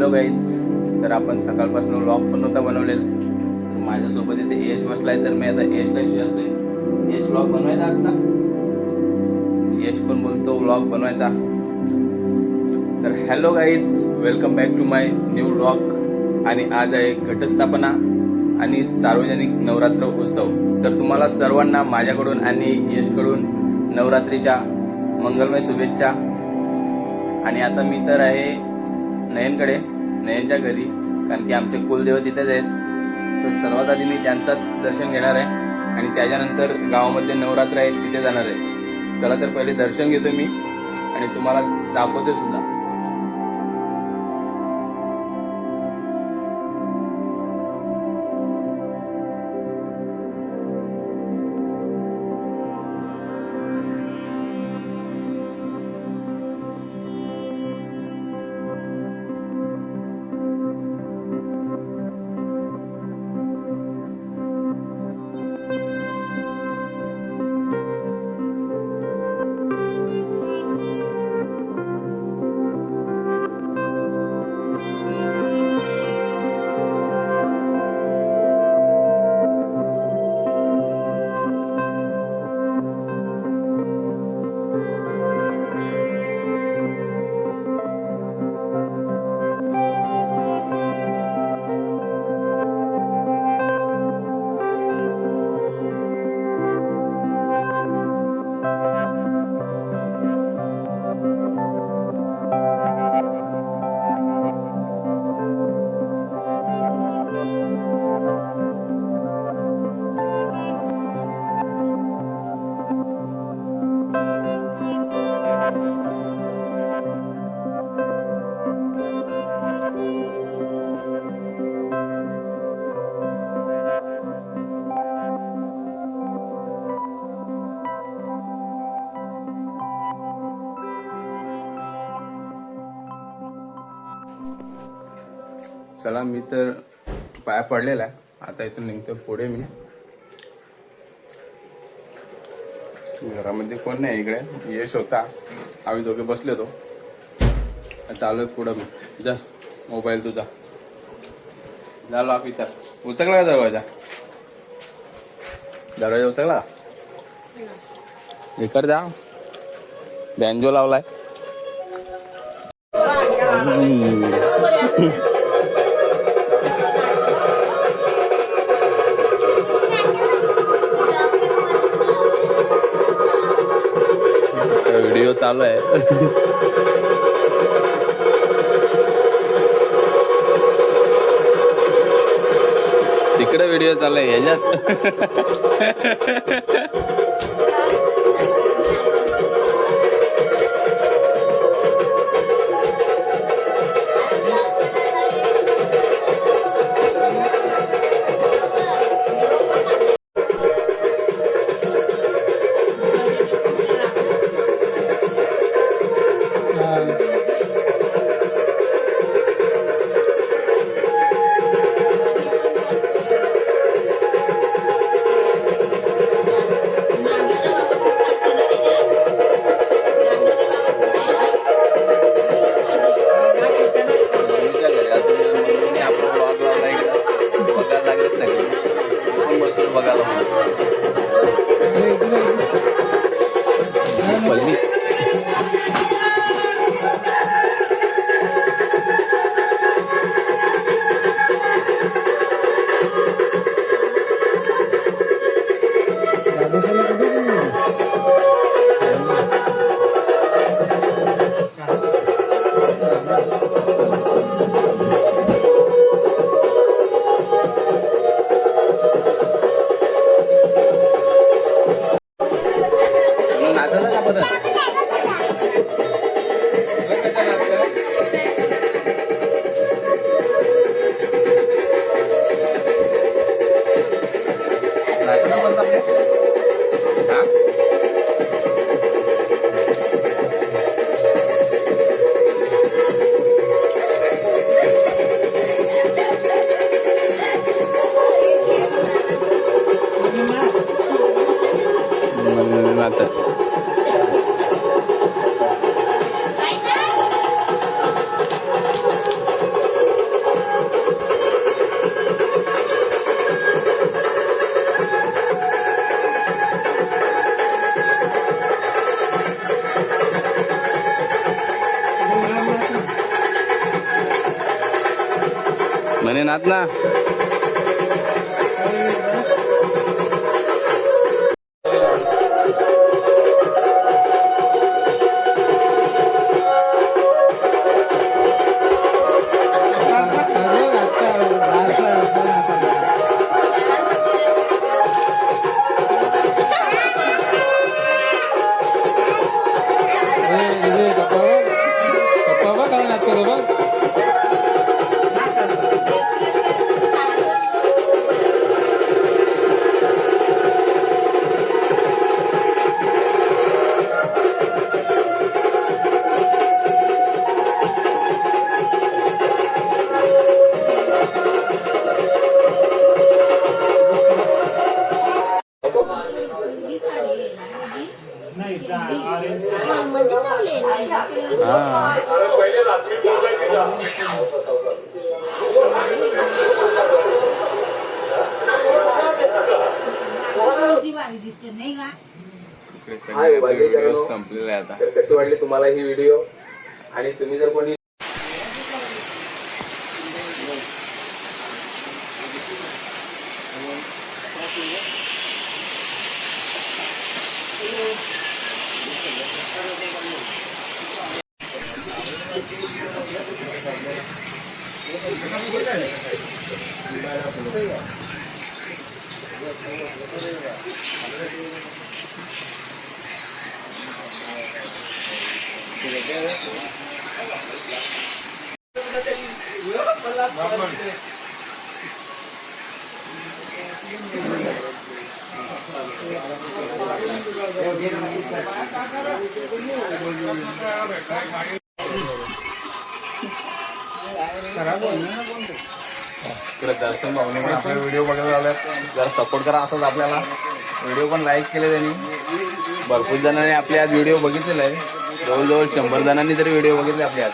Hello guys तर आपण सकाळपासून व्लॉग पण नव्हता बनवलेला. तर माझ्यासोबत इथे यश बसलाय तर मी आता यशला विचारतोय. यश व्लॉग बनवायचा आजचा? यश पण बोलतो व्लॉग बनवायचा. तर hello guys welcome back to my new vlog आणि आज आहे घटस्थापना आणि सार्वजनिक नवरात्र उत्सव. तर तुम्हाला सर्वांना माझ्याकडून आणि यशकडून नवरात्रीच्या मंगलमय शुभेच्छा. आणि आता मी तर आहे नयनकडे. नयनच्या घरी कारण की आमचे कुलदेव तिथेच आहेत. तर सर्वात आधी मी त्यांचाच दर्शन घेणार आहे आणि त्याच्यानंतर गावामध्ये नवरात्र आहे तिथे जाणार आहे. चला तर पहिले दर्शन घेतो मी आणि तुम्हाला दाखवतो सुद्धा. चला मी तर पाया पडलेला आहे. आता इथून निघतो पुढे मी. घरामध्ये कोण नाही इकडे. यश होता. आम्ही दोघे बसले होतो. चालू आहे पुढं मी. जा मोबाईल तुझा. झालो आप इथं. उचकला का दरवाजा? दरवाजा उचकला इकडे जा. बँजो लावलाय. व्हिडिओ चालू आहे तिकडे व्हिडिओ चालू आहे ह्याच्यात 你们哪个组 Maninat na. संपलेले आहे आता तर कशी वाटली तुम्हाला ही व्हिडिओ आणि तुम्ही जर कोणी Caramba, não é इकडे दर्शन भाऊने पण आपले व्हिडिओ बघायला लावल्यात जरा सपोर्ट करा असंच आपल्याला. व्हिडिओ पण लाईक केले त्यांनी. भरपूर जणांनी आपले आज व्हिडिओ बघितलेला आहे जवळजवळ शंभर जणांनी तरी व्हिडिओ बघितले आपले आज.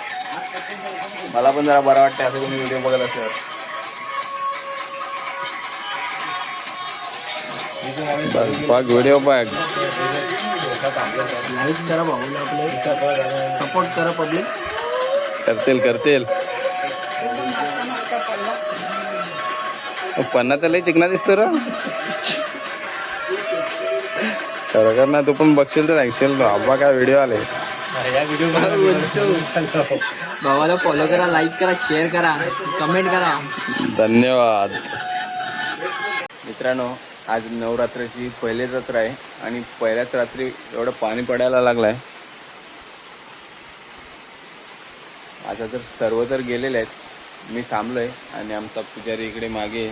मला पण जरा बरं वाटतं असं तुम्ही व्हिडिओ बघत असल्यावर. बस बघ व्हिडिओ बघ. लाईक करा भाऊला आपले. सपोर्ट करा पब्लिक करतील करतील. पन्ना तर लय चिकना दिसतो र. खरोखर ना तू पण बघशील तर ऐकशील बाबा काय व्हिडिओ आले. भावाला फॉलो करा लाईक करा शेअर करा कमेंट करा. धन्यवाद. मित्रांनो आज नवरात्राची पहिली जत्रा आहे आणि पहिल्याच रात्री एवढं पाणी पडायला लागलंय. आता तर सर्व तर गेलेले आहेत. मी थांबलोय आणि आमचा पुजारी इकडे मागे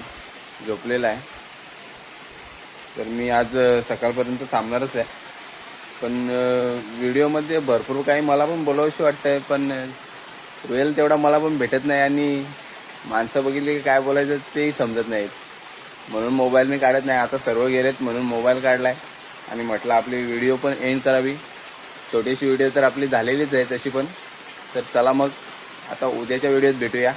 झोपलेला आहे. तर मी आज सकाळपर्यंत थांबणारच आहे. पण व्हिडिओमध्ये भरपूर काही मला पण बोलावशी वाटतंय पण अं, तेवढा मला पण भेटत नाही आणि माणसं बघितली की काय बोलायचं तेही समजत नाहीत. म्हणून मोबाईल मी काढत नाही. आता सर्व गेलेत म्हणून मोबाईल काढलाय आणि म्हटलं आपली व्हिडिओ पण एंड करावी. छोटीशी व्हिडिओ तर आपली झालेलीच आहे तशी पण. तर चला मग आता उद्याच्या व्हिडिओत भेटूया.